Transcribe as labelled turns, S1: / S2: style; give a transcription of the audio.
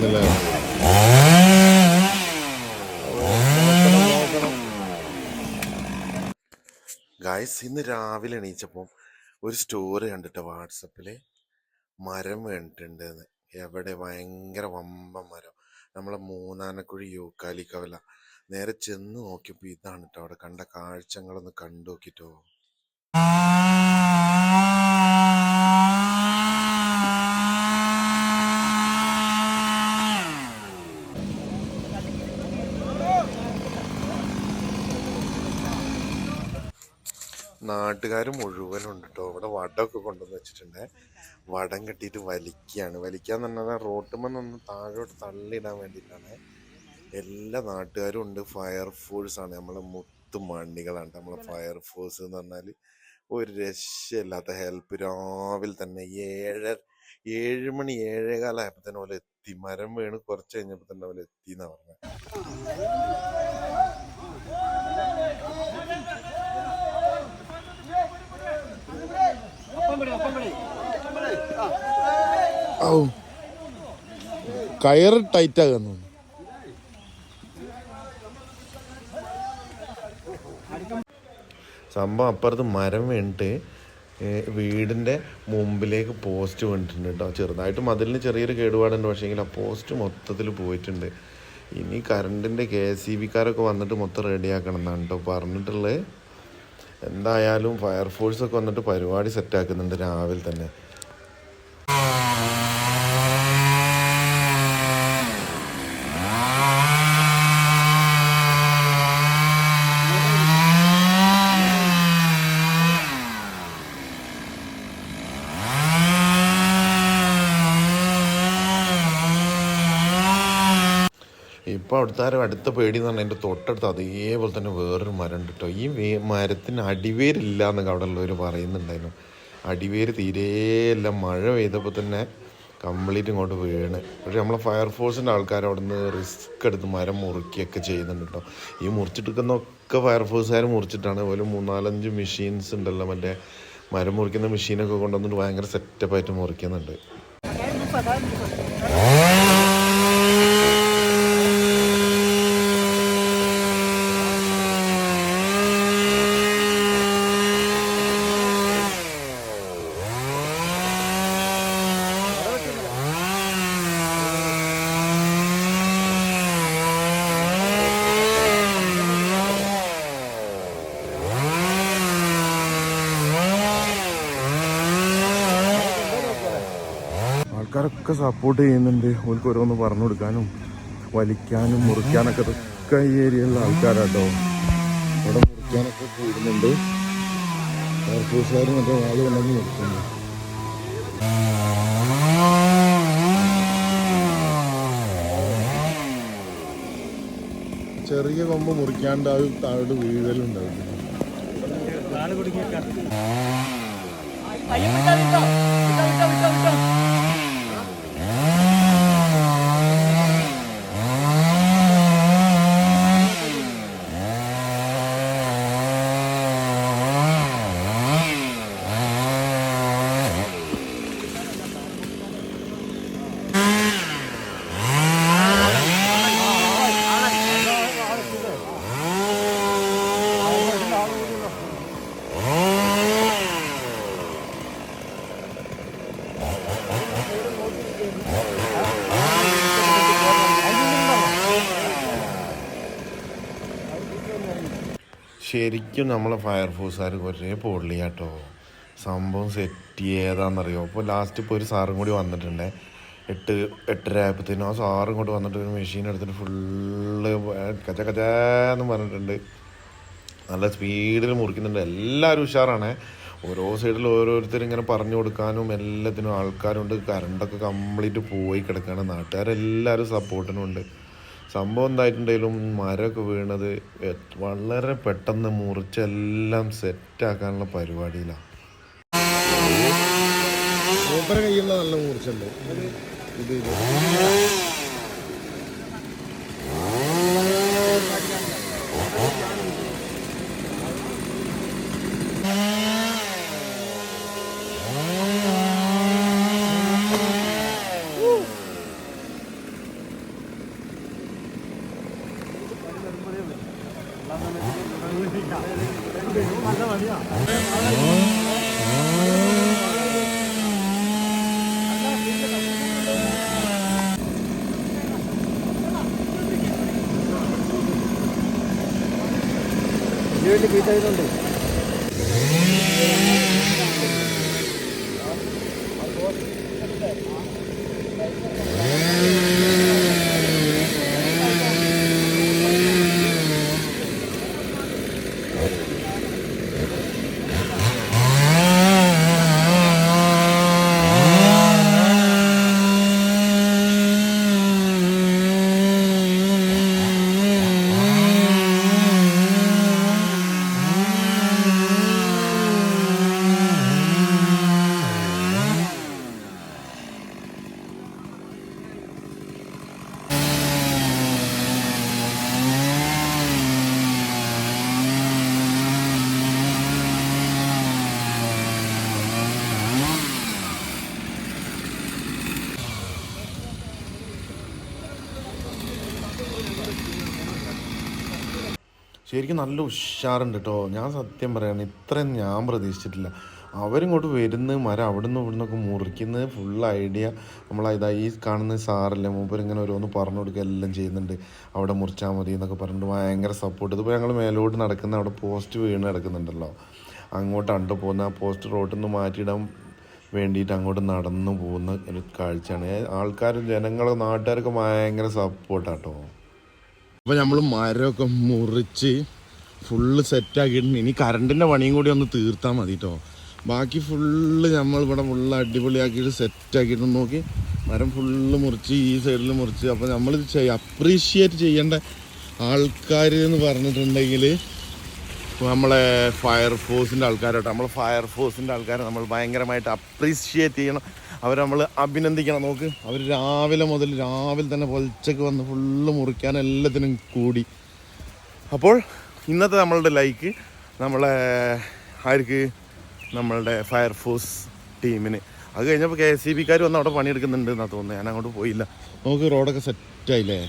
S1: ആണല്ലേ? ഗായ്സ് ഇന്ന് രാവിലെ എണീച്ചപ്പം ഒരു സ്റ്റോറി കണ്ടിട്ട് വാട്സപ്പിൽ മരം വേണ്ടിട്ടുണ്ട് എവിടെ ഭയങ്കര വമ്പ മരം. നമ്മളെ മൂന്നാനക്കുഴി യൂക്കാലിക്കവല. നേരെ ചെന്ന് നോക്കിയപ്പോൾ ഇതാണ് കേട്ടോ അവിടെ കണ്ട കാഴ്ചകളൊന്ന് കണ്ടു നോക്കിട്ടോ. നാട്ടുകാർ മുഴുവനുണ്ട് കേട്ടോ ഇവിടെ വടമൊക്കെ കൊണ്ടുവന്ന് വെച്ചിട്ടുണ്ട്. വടം കെട്ടിയിട്ട് വലിക്കുകയാണ് വലിക്കാന്ന് പറഞ്ഞാൽ റോട്ടുമെന്നൊന്ന് താഴോട്ട് തള്ളിയിടാൻ വേണ്ടിയിട്ടാണ്. എല്ലാ നാട്ടുകാരും ഉണ്ട്. ഫയർഫോഴ്സ് ആണ്. നമ്മളെ മുത്തു മണ്ണികളാണ്. നമ്മളെ ഫയർഫോഴ്സ് എന്ന് പറഞ്ഞാൽ ഒരു രക്ഷയില്ലാത്ത ഹെൽപ്പ് രാവിലെ തന്നെ ഏഴര ഏഴ് മണി ഏഴേകാലായപ്പോൾ തന്നെ പോലെ എത്തി. മരം വീണ് കുറച്ച് കഴിഞ്ഞപ്പോൾ തന്നെ പോലെ എത്തി എന്നാ പറഞ്ഞത് ഔ. കയറ് ടൈറ്റ് ആകുന്നു സംഭവം അപ്പുറത്ത് മരം വീണിട്ട് വീടിന്റെ വീടിന്റെ മുമ്പിലേക്ക് പോസ്റ്റ് വീണിട്ടുണ്ട് കേട്ടോ. ചെറുതായിട്ട് മതിലിന് ചെറിയൊരു കേടുപാടുണ്ട്. പക്ഷേങ്കിൽ ആ പോസ്റ്റ് മൊത്തത്തിൽ പോയിട്ടുണ്ട്. ഇനി കറണ്ടിന്റെ കെ എസ് സി ബിക്കാരൊക്കെ വന്നിട്ട് മൊത്തം റെഡിയാക്കണം എന്നാണ് കേട്ടോ പറഞ്ഞിട്ടുള്ളത്. എന്തായാലും ഫയർഫോഴ്സൊക്കെ വന്നിട്ട് പരിപാടി സെറ്റാക്കുന്നുണ്ട് രാവിലെ തന്നെ. ഇപ്പൊ അവിടുത്തെ ആരും അടുത്ത പേടി എന്ന് പറഞ്ഞാൽ എന്റെ തൊട്ടടുത്ത് അതേപോലെ തന്നെ വേറൊരു മരം ഉണ്ട് കേട്ടോ ഈ വേ മരത്തിന് അടിവേരില്ല എന്നൊക്കെ അവിടെ ഉള്ളവർ പറയുന്നുണ്ടായിരുന്നു. അടിവേര് തീരെയല്ല മഴ പെയ്തപ്പോൾ തന്നെ കംപ്ലീറ്റ് ഇങ്ങോട്ട് വീണ്. പക്ഷേ നമ്മളെ ഫയർഫോഴ്സിന്റെ ആൾക്കാർ അവിടെ നിന്ന് റിസ്ക് എടുത്ത് മരം മുറിക്കുകയൊക്കെ ചെയ്യുന്നുണ്ട് കേട്ടോ ഈ മുറിച്ചിട്ടിരിക്കുന്നൊക്കെ ഫയർഫോഴ്സുകാർ മുറിച്ചിട്ടാണ്. അതുപോലെ മൂന്നാലഞ്ച് മെഷീൻസ് ഉണ്ടല്ലോ. മറ്റേ മരം മുറിക്കുന്ന മെഷീനൊക്കെ കൊണ്ടുവന്നിട്ട് ഭയങ്കര സെറ്റപ്പായിട്ട് മുറിക്കുന്നുണ്ട്. ആൾക്കാരൊക്കെ സപ്പോർട്ട് ചെയ്യുന്നുണ്ട്. ഓർക്ക് ഓരോന്ന് പറഞ്ഞു കൊടുക്കാനും വലിക്കാനും മുറിക്കാനൊക്കെ ഇതൊക്കെ ഈ ഏരിയയിലുള്ള ആൾക്കാരാട്ടോ. ഇവിടെ മുറിക്കാനൊക്കെ കൂടുന്നുണ്ട് എയർഫോഴ്സുകാർ മറ്റേ ആൾ കൊണ്ടുവന്ന് മുറിക്കുന്നു. ചെറിയ കൊമ്പ് മുറിക്കാണ്ട് അത് താഴോട്ട് വീഴലുണ്ടാവും. ശരിക്കും നമ്മളെ ഫയർഫോഴ്സുകാർ കുറേ പൊള്ളിയാട്ടോ. സംഭവം സെറ്റ് ചെയ്താന്നറിയോ അപ്പോൾ ലാസ്റ്റ് ഇപ്പോൾ ഒരു സാറും കൂടി വന്നിട്ടുണ്ട്. എട്ട് എട്ടര ആയപ്പോഴത്തേനും ആ സാറും കൂടി വന്നിട്ട് ഒരു മെഷീൻ എടുത്തിട്ട് ഫുള്ള് കച്ച കച്ചാന്ന് പറഞ്ഞിട്ടുണ്ട്. നല്ല സ്പീഡിൽ മുറിക്കുന്നുണ്ട്. എല്ലാവരും ഉഷാറാണ്. ഓരോ സൈഡിൽ ഓരോരുത്തരും ഇങ്ങനെ പറഞ്ഞു കൊടുക്കാനും എല്ലാത്തിനും ആൾക്കാരുണ്ട്. കറണ്ടൊക്കെ കംപ്ലീറ്റ് പോയി കിടക്കുകയാണ് നാട്ടുകാരെല്ലാവരും സപ്പോർട്ടിനുണ്ട് സംഭവം എന്തായിട്ടുണ്ടെങ്കിലും മരമൊക്കെ വീണത് വളരെ പെട്ടെന്ന് മുറിച്ചെല്ലാം സെറ്റാക്കാനുള്ള പരിപാടിയിലാണ് കയ്യുള്ള നല്ല മുറിച്ചുണ്ട്. ഇത് ഇത്.
S2: വേണ്ടി ബീറ്റ് ആയതുകൊണ്ട്.
S1: ശരിക്കും നല്ല ഉഷാറുണ്ട് കേട്ടോ ഞാൻ സത്യം പറയാണ് ഇത്രയും ഞാൻ പ്രതീക്ഷിച്ചിട്ടില്ല. അവരിങ്ങോട്ട് വരുന്ന മരം അവിടുന്ന് ഇവിടുന്നൊക്കെ മുറിക്കുന്നത് ഫുൾ ഐഡിയ നമ്മളാ ഈ കാണുന്ന സാറല്ലേ മൂപ്പർ ഇങ്ങനെ ഓരോന്ന് പറഞ്ഞു കൊടുക്കുക എല്ലാം ചെയ്യുന്നുണ്ട്. അവിടെ മുറിച്ചാൽ മതി എന്നൊക്കെ പറഞ്ഞിട്ട് ഭയങ്കര സപ്പോർട്ട് ഇതിപ്പോൾ ഞങ്ങൾ മേലോട്ട് നടക്കുന്ന അവിടെ പോസ്റ്റ് വീണ് കിടക്കുന്നുണ്ടല്ലോ. അങ്ങോട്ട് അണ്ട് പോകുന്ന ആ പോസ്റ്റ് റോട്ടിൽ നിന്ന് മാറ്റിയിടാൻ വേണ്ടിയിട്ട് അങ്ങോട്ട് നടന്നു പോകുന്ന ഒരു കാഴ്ചയാണ്. ആൾക്കാർ ജനങ്ങൾ നാട്ടുകാരൊക്കെ ഭയങ്കര സപ്പോർട്ടാട്ടോ അപ്പോൾ നമ്മൾ മരമൊക്കെ മുറിച്ച് ഫുള്ള് സെറ്റാക്കിയിട്ടുണ്ട് ഇനി കറണ്ടിന്റെ പണിയും കൂടി ഒന്ന് തീർത്താൽ മതി കേട്ടോ ബാക്കി ഫുള്ള് നമ്മൾ ഇവിടെ ഫുള്ള് അടിപൊളിയാക്കിയിട്ട് സെറ്റാക്കിയിട്ട് നോക്കി മരം ഫുള്ള് മുറിച്ച് ഈ സൈഡിൽ മുറിച്ച്. അപ്പോൾ നമ്മളിത് അപ്രീഷിയേറ്റ് ചെയ്യേണ്ട ആൾക്കാർ എന്ന് പറഞ്ഞിട്ടുണ്ടെങ്കിൽ നമ്മളെ ഫയർഫോഴ്സിന്റെ ആൾക്കാരോട്ട്. നമ്മൾ ഫയർഫോഴ്സിന്റെ ആൾക്കാരെ നമ്മൾ ഭയങ്കരമായിട്ട് അപ്രീഷിയേറ്റ് ചെയ്യണം. അവരെ നമ്മൾ അഭിനന്ദിക്കണം. നോക്ക് അവർ രാവിലെ മുതൽ രാവിലെ തന്നെ പൊലിച്ചക്ക് വന്ന് ഫുള്ള് മുറിക്കാൻ എല്ലാത്തിനും കൂടി. അപ്പോൾ ഇന്നത്തെ നമ്മളുടെ ലൈക്ക് നമ്മളെ ആർക്ക്? നമ്മളുടെ ഫയർഫോഴ്സ് ടീമിന് അത് കഴിഞ്ഞപ്പോൾ കെ എസ് സി ബിക്കാർ വന്ന് അവിടെ പണിയെടുക്കുന്നുണ്ട് എന്നാണ് തോന്നുന്നത് ഞാൻ അങ്ങോട്ട് പോയില്ല. നമുക്ക് റോഡൊക്കെ സെറ്റായില്ലേ